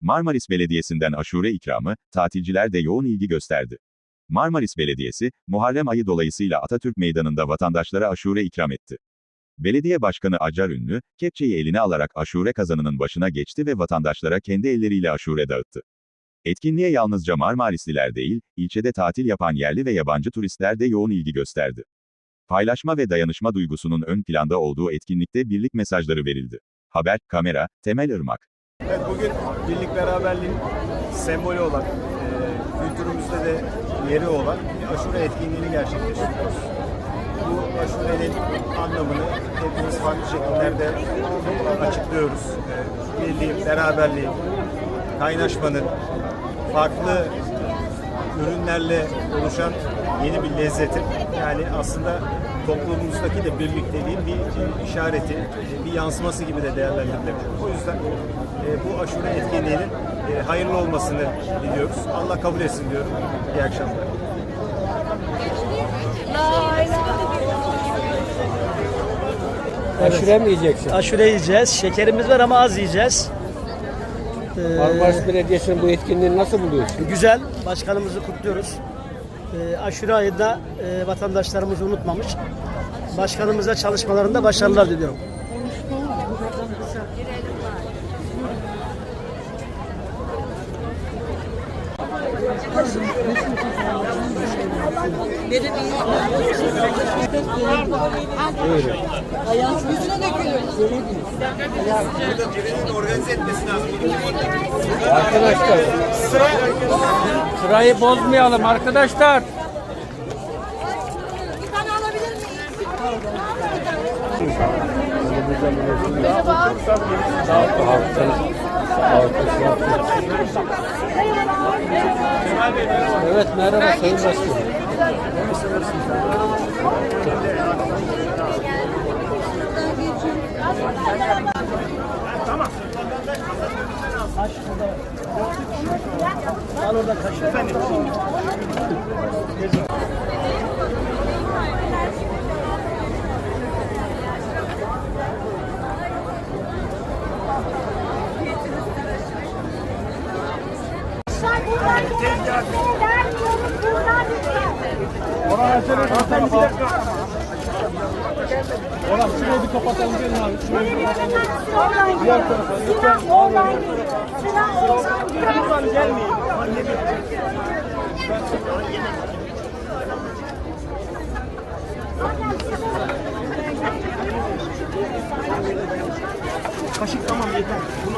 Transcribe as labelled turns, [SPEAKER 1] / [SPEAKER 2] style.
[SPEAKER 1] Marmaris Belediyesi'nden aşure ikramı, tatilciler de yoğun ilgi gösterdi. Marmaris Belediyesi, Muharrem ayı dolayısıyla Atatürk Meydanı'nda vatandaşlara aşure ikram etti. Belediye Başkanı Acar Ünlü, kepçeyi eline alarak aşure kazanının başına geçti ve vatandaşlara kendi elleriyle aşure dağıttı. Etkinliğe yalnızca Marmarisliler değil, ilçede tatil yapan yerli ve yabancı turistler de yoğun ilgi gösterdi. Paylaşma ve dayanışma duygusunun ön planda olduğu etkinlikte birlik mesajları verildi. Haber, kamera, Temel Irmak.
[SPEAKER 2] Evet bugün birlik beraberliğin sembolü olan, e, kültürümüzde de yeri olan aşure etkinliğini gerçekleştiriyoruz. Bu aşurenin anlamını hepimiz farklı şekillerde açıklıyoruz. E, birliğin, beraberliğin, kaynaşmanın, farklı ürünlerle oluşan yeni bir lezzetin yani aslında toplumumuzdaki de birlikteliğin bir işareti, bir yansıması gibi de değerlendirilebilir. O yüzden e, bu aşure etkinliğinin e, hayırlı olmasını diliyoruz. Allah kabul etsin diyorum. İyi akşamlar.
[SPEAKER 3] Aşure mi yiyeceksin?
[SPEAKER 4] Aşure yiyeceğiz. Şekerimiz var ama az yiyeceğiz. Ee,
[SPEAKER 3] Marmaris Belediyesi'nin bu etkinliğini nasıl buluyorsun?
[SPEAKER 4] güzel. Başkanımızı kutluyoruz. Ee, aşure ayında e, vatandaşlarımızı unutmamış. Başkanımıza çalışmalarında başarılar diliyorum.
[SPEAKER 3] Arkadaşlar sırayı bozmayalım arkadaşlar.
[SPEAKER 5] Bir tane alabilir miyim?
[SPEAKER 3] Evet merhaba Sayın Başkanım.
[SPEAKER 4] Al oradan kaşık.
[SPEAKER 5] Buradan gel. Vermiyoruz buradan lütfen.
[SPEAKER 3] Orhan şurayı bir kapatalım gelin abi. Şurayı bir kapatalım.
[SPEAKER 5] Oradan geliyor. Sıra oradan geliyor. Sıra oradan geliyor.
[SPEAKER 2] Kaşık tamam yeter. Bunu al.